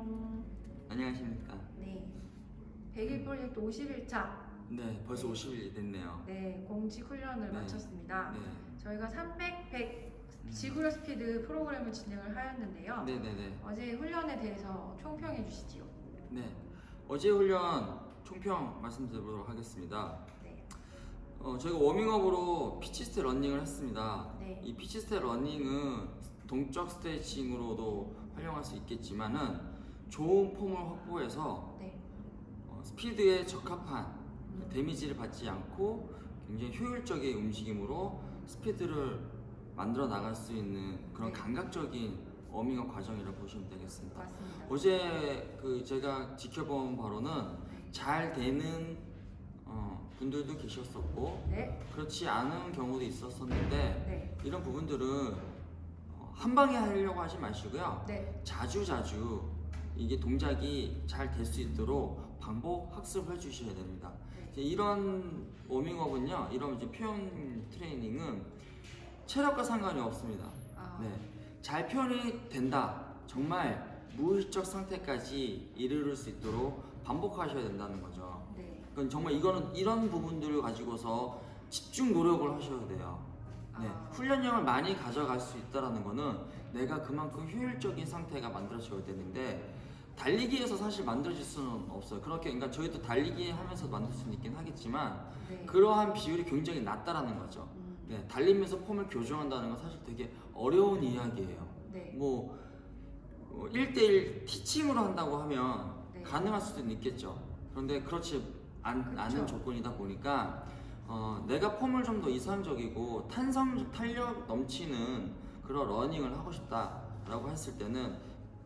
안녕. 안녕하십니까. 네. 100일 프로젝트 50일차 네, 벌써 50일이 됐네요. 네, 공직 훈련을 네. 마쳤습니다. 네. 저희가 300, 100 음. 지구력 스피드 프로그램을 진행을 하였는데요. 네 네 네. 어제 훈련에 대해서 총평해 주시지요. 네. 어제 훈련 총평 말씀드리도록 하겠습니다. 네. 어, 저희가 워밍업으로 피치스텝 러닝을 했습니다. 네. 이 피치스텝 러닝은 동적 스트레칭으로도 활용할 수 있겠지만은 좋은 폼을 확보해서 네. 어, 스피드에 적합한 음. 데미지를 받지 않고 굉장히 효율적인 움직임으로 스피드를 만들어 나갈 수 있는 그런 네. 감각적인 워밍업 과정이라고 보시면 되겠습니다. 맞습니다. 어제 그 제가 지켜본 바로는 잘 되는 어, 분들도 계셨었고 네. 그렇지 않은 경우도 있었었는데 네. 이런 부분들은 어, 한 방에 하려고 하지 마시고요. 네. 자주 자주 이게 동작이 잘 될 수 있도록 반복 학습해 주셔야 됩니다. 이런 워밍업은요, 이런 이제 표현 트레이닝은 체력과 상관이 없습니다. 아, 네, 잘 표현이 된다. 정말 무의식적 상태까지 이르를 수 있도록 반복하셔야 된다는 거죠. 네. 그건 정말 이거는 이런 부분들을 가지고서 집중 노력을 하셔야 돼요. 네, 아. 훈련량을 많이 가져갈 수 있다라는 거는 내가 그만큼 효율적인 상태가 만들어져야 되는데 달리기에서 사실 만들어질 수는 없어요. 그렇게 그러니까 저희도 달리기 하면서 만들 수는 있긴 하겠지만 네. 그러한 비율이 굉장히 낮다라는 거죠. 음, 네, 달리면서 폼을 교정한다는 건 사실 되게 어려운 이야기예요. 네. 뭐 어, 1대1 티칭으로 한다고 하면 네. 가능할 수도 있겠죠. 그런데 그렇지 않, 그쵸. 않은 조건이다 보니까 어, 내가 폼을 좀 더 이상적이고 탄성 탄력 넘치는 그런 러닝을 하고 싶다라고 했을 때는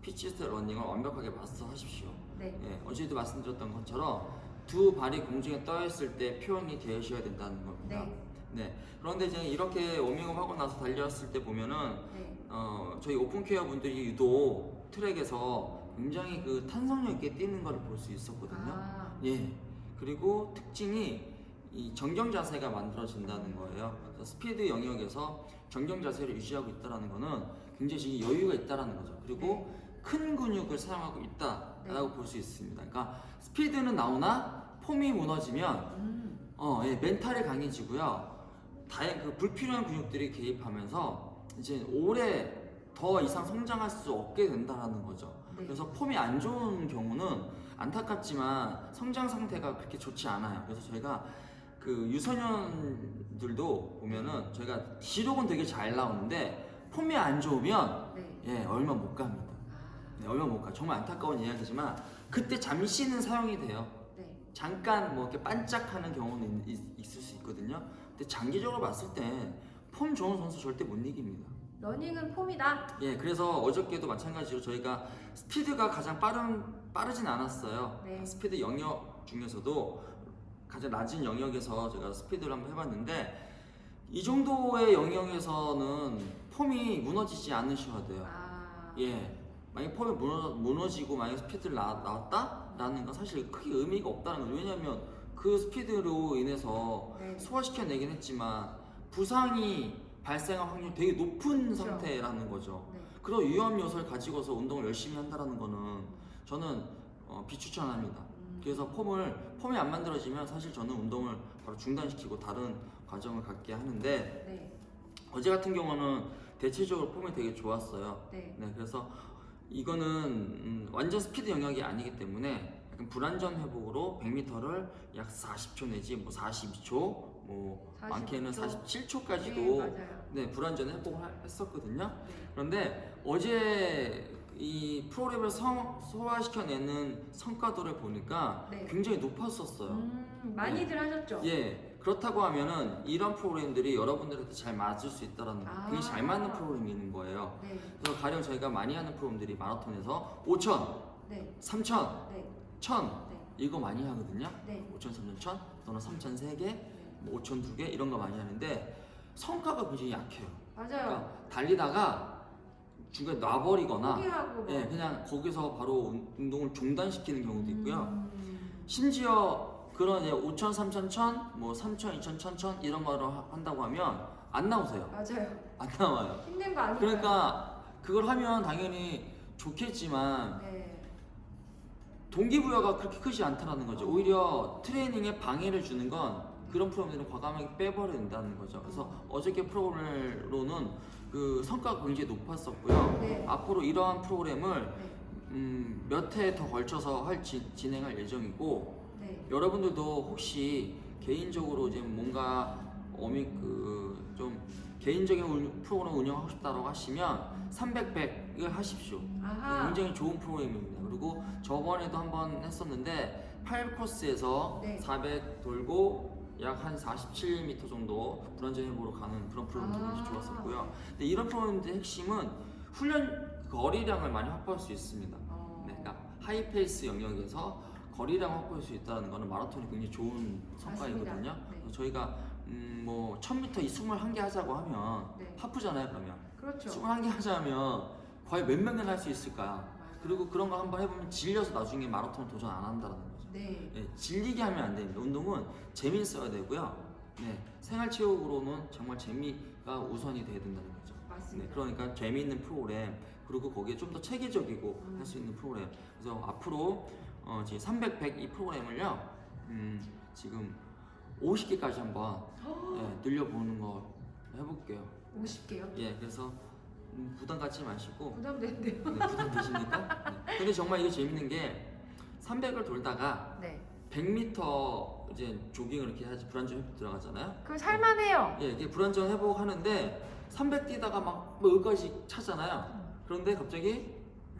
피치스트 러닝을 완벽하게 마스터하십시오. 네. 예, 어제도 말씀드렸던 것처럼 두 발이 공중에 떠 있을 때 표현이 되셔야 된다는 겁니다. 네. 네. 그런데 이제 이렇게 워밍업 하고 나서 달렸을 때 보면은 네. 어, 저희 오픈케어 분들이 유독 트랙에서 굉장히 그 탄성력 있게 뛰는 걸 볼 수 있었거든요. 아, 예. 그리고 특징이 이 정경 자세가 만들어진다는 거예요. 스피드 영역에서 정경 자세를 유지하고 있다라는 거는 굉장히 여유가 있다라는 거죠. 그리고 큰 근육을 사용하고 있다라고 네. 볼수 있습니다. 그러니까 스피드는 나오나 폼이 무너지면 음, 어, 예, 멘탈이 강해지고요. 다행 그 불필요한 근육들이 개입하면서 이제 오래 더 이상 성장할 수 없게 된다라는 거죠. 네. 그래서 폼이 안 좋은 경우는 안타깝지만 성장 상태가 그렇게 좋지 않아요. 그래서 저희가 그 유소년들도 보면은 저희가 기록은 되게 잘 나오는데 폼이 안 좋으면 네. 예 얼마 못 갑니다. 아, 네, 얼마 못 가. 정말 안타까운 이야기지만 그때 잠시는 사용이 돼요. 네. 잠깐 뭐 이렇게 반짝하는 경우는 있, 있을 수 있거든요. 근데 장기적으로 봤을 때폼 좋은 선수 절대 못 이깁니다. 러닝은 폼이다. 예, 그래서 어저께도 마찬가지로 저희가 스피드가 가장 빠른 빠르진 않았어요. 네. 스피드 영역 중에서도 가장 낮은 영역에서 제가 스피드를 한번 해봤는데 이 정도의 영역에서는 폼이 무너지지 않으셔야 돼요. 아, 예. 만약 폼이 무너, 무너 지고 만약 스피드를 나, 나왔다 라는 건 사실 크게 의미가 없다는 거죠. 왜냐하면 그 스피드로 인해서 네. 소화시켜내긴 했지만 부상이 발생할 확률이 되게 높은 그렇죠. 상태라는 거죠. 네. 그런 위험 요소를 가지고서 운동을 열심히 한다는 거는 저는 어, 비추천합니다. 음, 그래서 폼을 폼이 안 만들어지면 사실 저는 운동을 바로 중단시키고 다른 과정을 갖게 하는데 네. 어제 같은 경우는 대체적으로 폼이 되게 좋았어요. 네. 네, 그래서 이거는 음, 완전 스피드 영역이 아니기 때문에 약간 불안전 회복으로 100m를 약 40초 내지 뭐 42초, 뭐 40초. 많게는 네, 47초까지도 맞아요. 네, 불안전 회복을 하- 했었거든요. 네. 그런데 어제 이 프로그램을 성, 소화시켜내는 성과도를 보니까 네. 굉장히 높았었어요. 음, 많이들 하셨죠? 예, 그렇다고 하면은 이런 프로그램들이 여러분들한테 잘 맞을 수 있다라는 거, 아. 그게 잘 맞는 프로그램이 있는 거예요. 네. 그래서 가령 저희가 많이 하는 프로그램들이 마라톤에서 5천, 네. 3천, 네. 1000 네. 이거 많이 하거든요. 네. 5천, 3천, 1000 또는 3천 3개, 네. 뭐 5천 2개 이런 거 많이 하는데 성과가 굉장히 약해요. 맞아요. 그러니까 달리다가 중간에 놔버리거나 포기하고 뭐. 예, 그냥 거기서 바로 운- 운동을 중단시키는 경우도 있고요. 음, 심지어 그런 예, 5천, 3천, 1000, 뭐 3천, 2천, 1000, 이런 거를 하- 한다고 하면 안 나오세요. 맞아요. 안 나와요. 힘든 거 아니에요. 그러니까 그걸 하면 당연히 좋겠지만 네. 동기부여가 그렇게 크지 않다라는 거죠. 오히려 트레이닝에 방해를 주는 건 그런 프로그램들은 과감하게 빼버려야 된다는 거죠. 그래서 어저께 프로그램으로는 그 성과가 굉장히 높았었고요. 네. 앞으로 이러한 프로그램을 네. 음, 몇해 더 걸쳐서 할 지- 진행할 예정이고 네. 여러분들도 혹시 개인적으로 이제 뭔가 어미 그좀 개인적인 운- 프로그램 운영하고 싶다고 하시면 300, 100을 하십시오. 아하. 굉장히 좋은 프로그램입니다. 그리고 저번에도 한번 했었는데 8코스에서 네. 400 돌고 약 한 47m 정도 불안전 회복으로 가는 그런 프로그램도 아. 굉장히 좋았었고요. 근데 이런 프로그램들 핵심은 훈련 거리량을 많이 확보할 수 있습니다. 어. 네, 그러니까 하이페이스 영역에서 거리량 확보할 수 있다는 것은 마라톤이 굉장히 좋은 성과이거든요. 네. 저희가 음, 뭐 1000m 이 21개 하자고 하면 네. 하프잖아요, 그러면. 그렇죠. 21개 하자면 과연 몇 명이나 할 수 있을까? 그리고 그런 거 한번 해보면 질려서 나중에 마라톤 도전 안 한다는 거죠. 네. 예, 질리게 하면 안 됩니다. 운동은 재미있어야 되고요. 네, 생활체육으로는 정말 재미가 우선이 돼야 된다는 거죠. 네, 맞습니다. 그러니까 재미있는 프로그램 그리고 거기에 좀 더 체계적이고 음. 할수 있는 프로그램. 그래서 앞으로 어, 지금 300, 100 이 프로그램을요. 음, 지금 50개까지 한번 예, 늘려보는 거 해볼게요. 50개요. 예, 그래서 음, 부담 갖지 마시고 부담되는데요. 네, 부담 되십니까? 네. 근데 정말 이게 재밌는 게 300을 돌다가 네. 100m 이제 조깅을 이렇게 하지 불안정 회복 들어가잖아요. 그럼 살만해요. 예, 이게 불안정 회복 하는데 300 뛰다가 막뭐 여기까지 차잖아요. 그런데 갑자기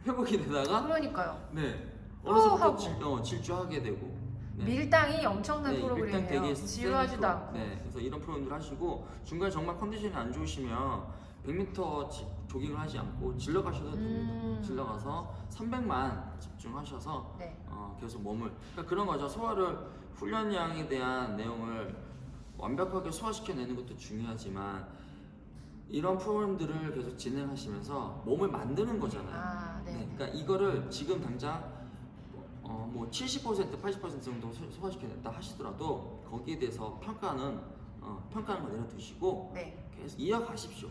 회복이 되다가 그러니까요. 네또 어느 순간. 또 질, 어, 질주하게 되고 네. 밀당이 엄청난 네, 이 밀당 프로그램이에요. 되게 센 지루하지도 프로- 않고. 네, 그래서 이런 프로그램들 하시고 중간에 정말 컨디션이 안 좋으시면 100m 지- 조깅을 하지 않고 질러 가셔도 됩니다. 음. 질러 가서 300만 집중하셔서 네. 어, 계속 몸을 그러니까 그런 거죠. 소화를 훈련량에 대한 내용을 완벽하게 소화시켜내는 것도 중요하지만 이런 프로그램들을 계속 진행하시면서 몸을 만드는 거잖아요. 아, 네. 네, 그러니까 이거를 지금 당장 어, 뭐70% 80% 정도 소- 소화시켜냈다 하시더라도 거기에 대해서 평가는 어, 평가는 거 내려두시고 네. 계속 이어가십시오.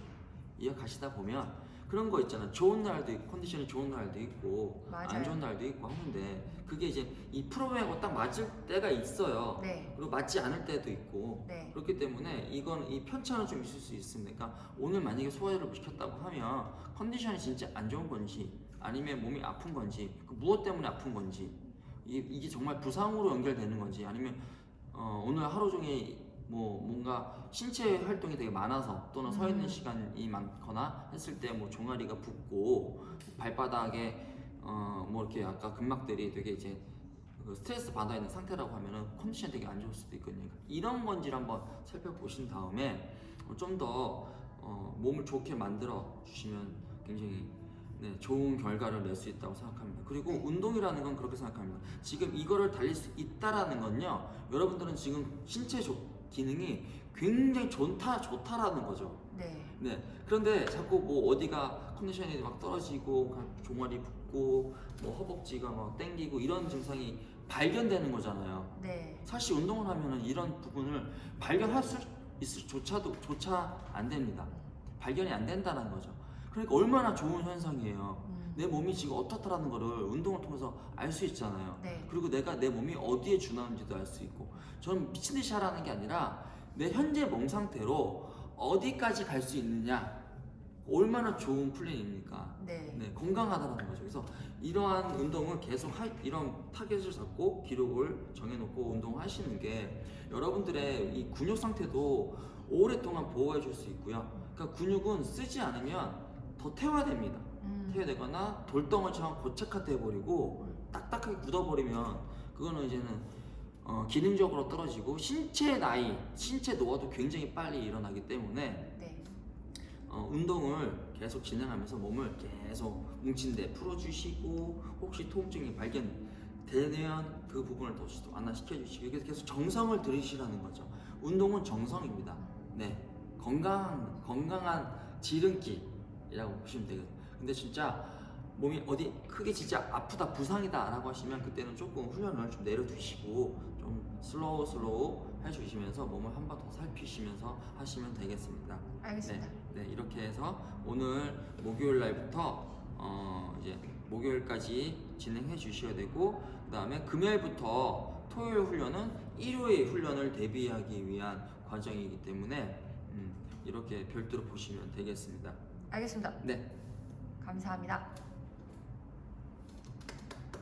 이어가시다 보면 그런 거 있잖아. 좋은 날도 있고 컨디션이 좋은 날도 있고 맞아요. 안 좋은 날도 있고 하는데 그게 이제 이 프로그램하고 딱 맞을 때가 있어요. 네. 그리고 맞지 않을 때도 있고 네. 그렇기 때문에 이건 이 편차는 좀 있을 수 있습니다. 그러니까 오늘 만약에 소화를 못 시켰다고 하면 컨디션이 진짜 안 좋은 건지 아니면 몸이 아픈 건지 그 무엇 때문에 아픈 건지 이게, 이게 정말 부상으로 연결되는 건지 아니면 어, 오늘 하루 종일 뭐 뭔가 신체 활동이 되게 많아서 또는 서 있는 음. 시간이 많거나 했을 때 뭐 종아리가 붓고 발바닥에 어, 뭐 이렇게 아까 근막들이 되게 이제 그 스트레스 받아 있는 상태라고 하면은 컨디션 되게 안 좋을 수도 있거든요. 이런 건지를 한번 살펴보신 다음에 좀 더 어, 몸을 좋게 만들어 주시면 굉장히 네, 좋은 결과를 낼 수 있다고 생각합니다. 그리고 네. 운동이라는 건 그렇게 생각합니다. 지금 이거를 달릴 수 있다라는 건요. 여러분들은 지금 신체 조- 기능이 굉장히 좋다 좋다라는 거죠. 네. 네. 그런데 자꾸 뭐 어디가 컨디션이 막 떨어지고 가- 종아리 붓고 뭐 허벅지가 막 땡기고 이런 증상이 발견되는 거잖아요. 네. 사실 운동을 하면은 이런 부분을 발견할 수 있을 조차도 조차 안 됩니다. 발견이 안 된다는 거죠. 그러니까 얼마나 좋은 현상이에요. 음. 내 몸이 지금 어떻다라는 거를 운동을 통해서 알 수 있잖아요. 네. 그리고 내가 내 몸이 어디에 준하는지도 알 수 있고 저는 미친 듯이 하라는 게 아니라 내 현재 몸 상태로 어디까지 갈 수 있느냐 얼마나 좋은 플랜입니까? 네. 네, 건강하다는 거죠. 그래서 이러한 운동을 계속 하, 이런 타겟을 잡고 기록을 정해놓고 운동하시는 게 여러분들의 이 근육 상태도 오랫동안 보호해 줄 수 있고요. 그러니까 근육은 쓰지 않으면 더 태화됩니다. 음. 태화되거나 돌덩어리처럼 고체화돼 버리고 딱딱하게 굳어버리면 그거는 이제는 어, 기능적으로 떨어지고 신체 나이, 신체 노화도 굉장히 빨리 일어나기 때문에 네. 어, 운동을 계속 진행하면서 몸을 계속 뭉친 데 풀어주시고 혹시 통증이 발견되면 그 부분을 더 완화시켜 주시고 이렇게 계속 정성을 들이시라는 거죠. 운동은 정성입니다. 네, 건강 건강한 지름길 이라고 보시면 되거든요. 근데 진짜 몸이 어디 크게 진짜 아프다 부상이다 라고 하시면 그때는 조금 훈련을 좀 내려두시고 좀 슬로우 슬로우 해주시면서 몸을 한 번 더 살피시면서 하시면 되겠습니다. 알겠습니다. 네, 네 이렇게 해서 오늘 목요일 날부터 어 이제 목요일까지 진행해 주셔야 되고 그 다음에 금요일부터 토요일 훈련은 일요일 훈련을 대비하기 위한 과정이기 때문에 음, 이렇게 별도로 보시면 되겠습니다. 알겠습니다. 네. 감사합니다.